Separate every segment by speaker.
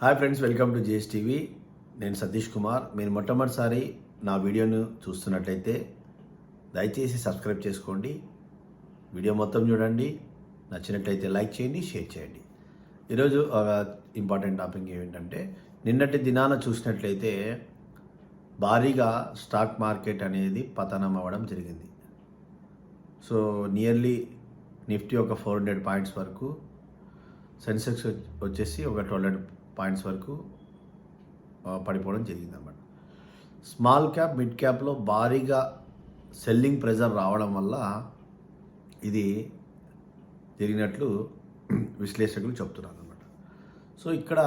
Speaker 1: Hi friends welcome to G S TV నేను సతీష్ కుమార్. మీరు మొట్టమొదటిసారి నా వీడియోను చూస్తున్నట్లయితే దయచేసి సబ్స్క్రైబ్ చేసుకోండి. వీడియో మొత్తం చూడండి. నచ్చినట్లయితే లైక్ చేయండి షేర్ చేయండి. ఈరోజు ఒక ఇంపార్టెంట్ టాపిక్ ఏంటంటే నిన్నటి దినాన చూసినట్లయితే భారీగా స్టాక్ మార్కెట్ అనేది పతనం అవ్వడం జరిగింది. సో నియర్లీ నిఫ్టీ ఒక ఫోర్ హండ్రెడ్ పాయింట్స్ వరకు సెన్సెక్స్ వచ్చేసి ఒక ట్వెల్వ్ హండ్రెడ్ పాయింట్స్ వరకు పడిపోవడం పడిపోవడం జరిగిందన్నమాట. స్మాల్ క్యాప్ మిడ్ క్యాప్లో భారీగా సెల్లింగ్ ప్రెజర్ రావడం వల్ల ఇది జరిగినట్లు విశ్లేషకులు చెప్తున్నారు అనమాట సో ఇక్కడ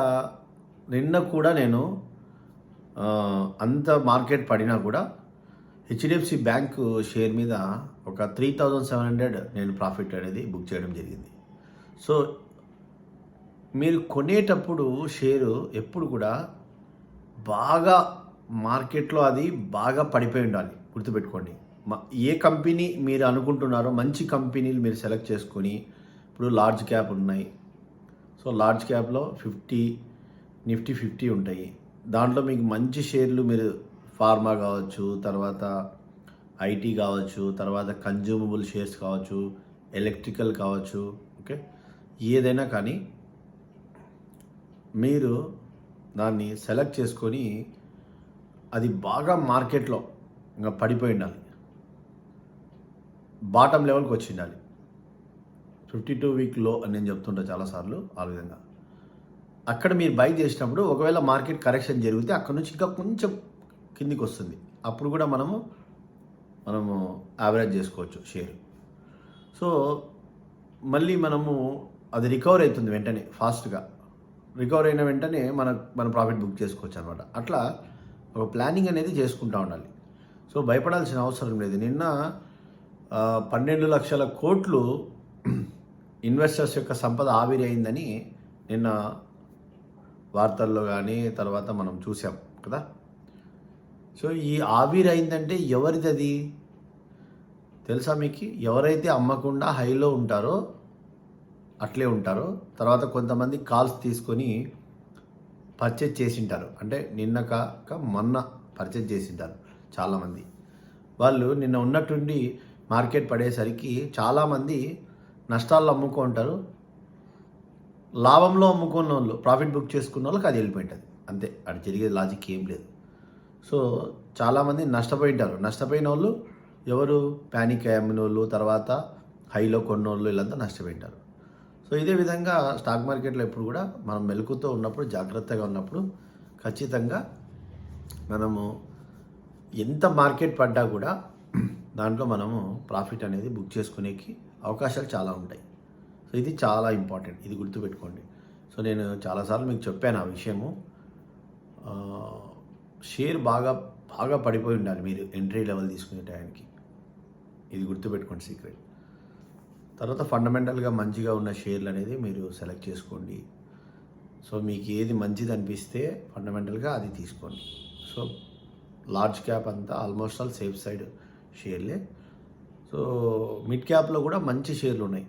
Speaker 1: నిన్న కూడా నేను అంత మార్కెట్ పడినా కూడా హెచ్డిఎఫ్సి బ్యాంక్ షేర్ మీద ఒక త్రీ థౌజండ్ సెవెన్ హండ్రెడ్ నేను ప్రాఫిట్ అనేది బుక్ చేయడం జరిగింది. సో మీరు కొనేటప్పుడు షేరు ఎప్పుడు కూడా బాగా మార్కెట్లో అది బాగా పడిపోయి ఉండాలి. గుర్తుపెట్టుకోండి. మ- ఏ కంపెనీ మీరు అనుకుంటున్నారో మంచి కంపెనీలు మీరు సెలెక్ట్ చేసుకొని ఇప్పుడు లార్జ్ క్యాప్ ఉన్నాయి. సో లార్జ్ క్యాప్లో ఫిఫ్టీ నిఫ్టీ ఫిఫ్టీ ఉంటాయి. దాంట్లో మీకు మంచి షేర్లు మీరు ఫార్మా కావచ్చు తర్వాత ఐటీ కావచ్చు తర్వాత కన్జ్యూమబుల్ షేర్స్ కావచ్చు ఎలక్ట్రికల్ కావచ్చు ఓకే? ఏదైనా కానీ మీరు దాన్ని సెలెక్ట్ చేసుకొని అది బాగా మార్కెట్లో ఇంకా పడిపోయి ఉండాలి. బాటమ్ లెవెల్కి వచ్చి ఉండాలి. ఫిఫ్టీ టూ వీక్లో అని నేను చెప్తుంటా చాలాసార్లు ఆ విధంగా. అక్కడ మీరు బై చేసినప్పుడు ఒకవేళ మార్కెట్ కరెక్షన్ జరిగితే అక్కడ నుంచి ఇంకా కొంచెం కిందికి వస్తుంది. అప్పుడు కూడా మనము మనము యావరేజ్ చేసుకోవచ్చు షేర్. సో మళ్ళీ మనము అది రికవర్ అవుతుంది వెంటనే ఫాస్ట్గా. రికవర్ అయిన వెంటనే మన మన ప్రాఫిట్ బుక్ చేసుకోవచ్చు అనమాట అట్లా ఒక ప్లానింగ్ అనేది చేసుకుంటూ ఉండాలి. సో భయపడాల్సిన అవసరం లేదు. నిన్న పన్నెండు లక్షల కోట్లు ఇన్వెస్టర్స్ యొక్క సంపద ఆవిరి అయిందని నిన్న వార్తల్లో కానీ తర్వాత మనం చూసాం కదా. సో ఈ ఆవిరి అయిందంటే ఎవరిది అది తెలుసా మీకు? ఎవరైతే అమ్మకుండా హైలో ఉంటారో అట్లే ఉంటారు. తర్వాత కొంతమంది కాల్స్ తీసుకొని పర్చేజ్ చేసింటారు. అంటే నిన్న కాక మొన్న పర్చేజ్ చేసింటారు చాలామంది. వాళ్ళు నిన్న ఉన్నట్టుండి మార్కెట్ పడేసరికి చాలామంది నష్టాల్లో అమ్ముకుంటారు లాభంలో అమ్ముకున్న వాళ్ళు ప్రాఫిట్ బుక్ చేసుకున్న వాళ్ళకి అది వెళ్ళిపోయింటుంది. అంతే అది జరిగే లాజిక్ ఏం లేదు. సో చాలామంది నష్టపోయింటారు. నష్టపోయిన వాళ్ళు ఎవరు? ప్యానిక్ అమ్మిన వాళ్ళు తర్వాత హైలో కొన్నోళ్ళు వీళ్ళంతా నష్టపోయింటారు. సో ఇదే విధంగా స్టాక్ మార్కెట్లో ఎప్పుడు కూడా మనం మెలకుతో ఉన్నప్పుడు జాగ్రత్తగా ఉన్నప్పుడు ఖచ్చితంగా మనము ఎంత మార్కెట్ పడ్డా కూడా దాంట్లో మనము ప్రాఫిట్ అనేది బుక్ చేసుకునేకి అవకాశాలు చాలా ఉంటాయి. సో ఇది చాలా ఇంపార్టెంట్. ఇది గుర్తుపెట్టుకోండి. సో నేను చాలాసార్లు మీకు చెప్పాను ఆ విషయము. షేర్ బాగా బాగా పడిపోయి ఉండాలి. మీరు ఎంట్రీ లెవెల్ తీసుకునే టైంకి ఇది గుర్తుపెట్టుకోండి సీక్రెట్. తర్వాత ఫండమెంటల్గా మంచిగా ఉన్న షేర్లు అనేది మీరు సెలెక్ట్ చేసుకోండి. సో మీకు ఏది మంచిది అనిపిస్తే ఫండమెంటల్గా అది తీసుకోండి. సో లార్జ్ క్యాప్ అంతా ఆల్మోస్ట్ ఆల్ సేఫ్ సైడ్ షేర్లే. సో మిడ్ క్యాప్లో కూడా మంచి షేర్లు ఉన్నాయి.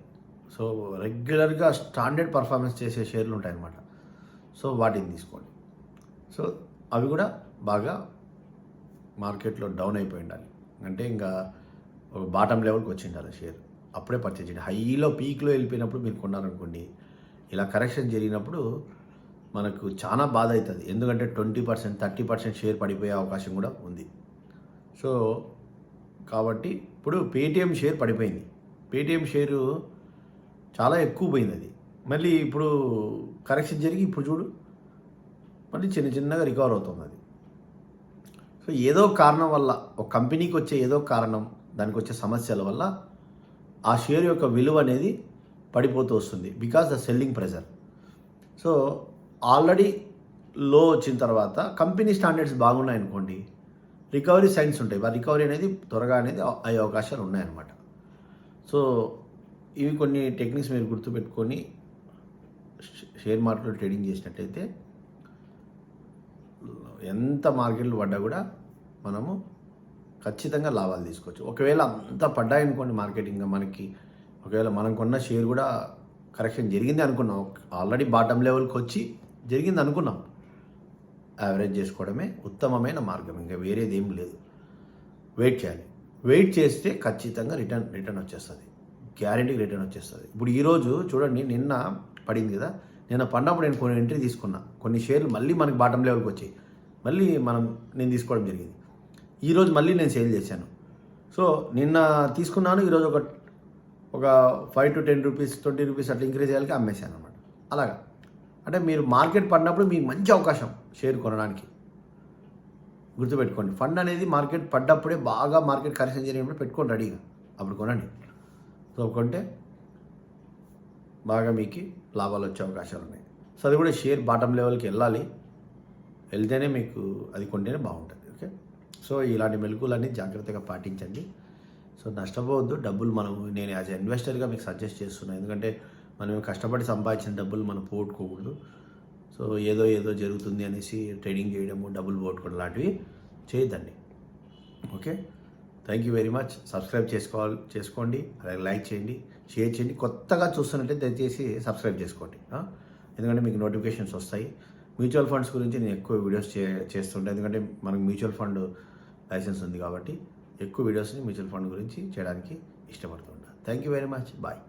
Speaker 1: సో రెగ్యులర్గా స్టాండర్డ్ పర్ఫార్మెన్స్ చేసే షేర్లు ఉంటాయి అన్నమాట సో వాటిని తీసుకోండి. సో అవి కూడా బాగా మార్కెట్లో డౌన్ అయిపోయి ఉండాలి. అంటే ఇంకా ఒక బాటమ్ లెవెల్కి వచ్చి ఉండాలి షేర్. అప్పుడే పర్చేజ్ చేయండి. హైలో పీక్లో వెళ్ళిపోయినప్పుడు మీరు కొన్నారనుకోండి ఇలా కరెక్షన్ జరిగినప్పుడు మనకు చాలా బాధ అవుతుంది ఎందుకంటే twenty percent thirty percent share పడిపోయే అవకాశం కూడా ఉంది. సో కాబట్టి ఇప్పుడు పేటిఎం షేర్ పడిపోయింది. పేటిఎం షేరు చాలా ఎక్కువ పోయింది అది మళ్ళీ ఇప్పుడు కరెక్షన్ జరిగి ఇప్పుడు చూడు మళ్ళీ చిన్న చిన్నగా రికవర్ అవుతుంది అది సో ఏదో కారణం వల్ల ఒక కంపెనీకి వచ్చే ఏదో కారణం దానికి వచ్చే సమస్యల వల్ల ఆ షేర్ యొక్క విలువ అనేది పడిపోతూ వస్తుంది because the selling pressure. So already low వచ్చిన తర్వాత కంపెనీ స్టాండర్డ్స్ బాగున్నాయి అనుకోండి రికవరీ సైన్స్ ఉంటాయి. ఆ రికవరీ అనేది త్వరగా అనేది అయ్యే అవకాశాలు ఉన్నాయన్నమాట. సో ఇవి కొన్ని టెక్నిక్స్ మీరు గుర్తుపెట్టుకొని షే- షేర్ మార్కెట్లో ట్రేడింగ్ చేసినట్టయితే ఎంత మార్కెట్లు పడ్డా కూడా మనము ఖచ్చితంగా లాభాలు తీసుకోవచ్చు. ఒకవేళ అంతా పడ్డాయనుకోండి మార్కెటింగ్ మనకి ఒకవేళ మనం కొన్న షేర్ కూడా కరెక్షన్ జరిగింది అనుకున్నాం. ఆల్రెడీ బాటమ్ లెవెల్కి వచ్చి జరిగింది అనుకున్నాం. యావరేజ్ చేసుకోవడమే ఉత్తమమైన మార్గం. ఇంకా వేరేది ఏం లేదు. వెయిట్ చేయాలి. వెయిట్ చేస్తే ఖచ్చితంగా రిటర్న్ రిటర్న్ వచ్చేస్తుంది. గ్యారంటీకి రిటర్న్ వచ్చేస్తుంది. ఇప్పుడు ఈరోజు చూడండి నిన్న పడింది కదా? నిన్న పడినప్పుడు నేను కొన్ని ఎంట్రీ తీసుకున్నా. కొన్ని షేర్లు మళ్ళీ మనకి బాటం లెవెల్కి వచ్చాయి. మళ్ళీ మనం నేను తీసుకోవడం జరిగింది. ఈరోజు మళ్ళీ నేను సేల్ చేశాను. సో నిన్న తీసుకున్నాను ఈరోజు ఒక ఒక five to ten rupees twenty rupees అట్లా ఇంక్రీజ్ చేయాలి అమ్మేశాను అనమాట అలాగా. అంటే మీరు మార్కెట్ పడినప్పుడు మీకు మంచి అవకాశం షేర్ కొనడానికి. గుర్తుపెట్టుకోండి ఫండ్ అనేది మార్కెట్ పడ్డప్పుడే బాగా మార్కెట్ కరెక్షన్ జరిగినప్పుడు పెట్టుకోండి రెడీగా అప్పుడు కొనండి. సో కొంటే బాగా మీకు లాభాలు వచ్చే అవకాశాలు ఉన్నాయి. సో అది కూడా షేర్ బాటమ్ లెవెల్కి వెళ్ళాలి. వెళ్తేనే మీకు అది కొంటేనే బాగుంటుంది. సో ఇలాంటి మెలకులన్నీ జాగ్రత్తగా పాటించండి. సో నష్టపోవద్దు డబ్బులు మనం నేను యాజ్ ఇన్వెస్టర్గా మీకు సజెస్ట్ చేస్తున్నాను ఎందుకంటే మనం కష్టపడి సంపాదించిన డబ్బులు మనం పోగొట్టుకోకూడదు. సో ఏదో ఏదో జరుగుతుంది అనేసి ట్రేడింగ్ చేయడము డబ్బులు పోగొట్టుకోవడం లాంటివి చేయొద్దండి. Okay? Thank you very much. Subscribe చేసుకోవాలి చేసుకోండి. అలాగే లైక్ చేయండి షేర్ చేయండి. కొత్తగా చూస్తున్నట్టే దయచేసి సబ్స్క్రైబ్ చేసుకోండి. ఎందుకంటే మీకు నోటిఫికేషన్స్ వస్తాయి. మ్యూచువల్ ఫండ్స్ గురించి నేను ఎక్కువ వీడియోస్ చే చేస్తుంటాను. ఎందుకంటే మనకు మ్యూచువల్ ఫండ్ లైసెన్స్ ఉంది కాబట్టి ఎక్కువ వీడియోస్ని మ్యూచువల్ ఫండ్ గురించి చేయడానికి ఇష్టపడుతుంటాను thank you very much bye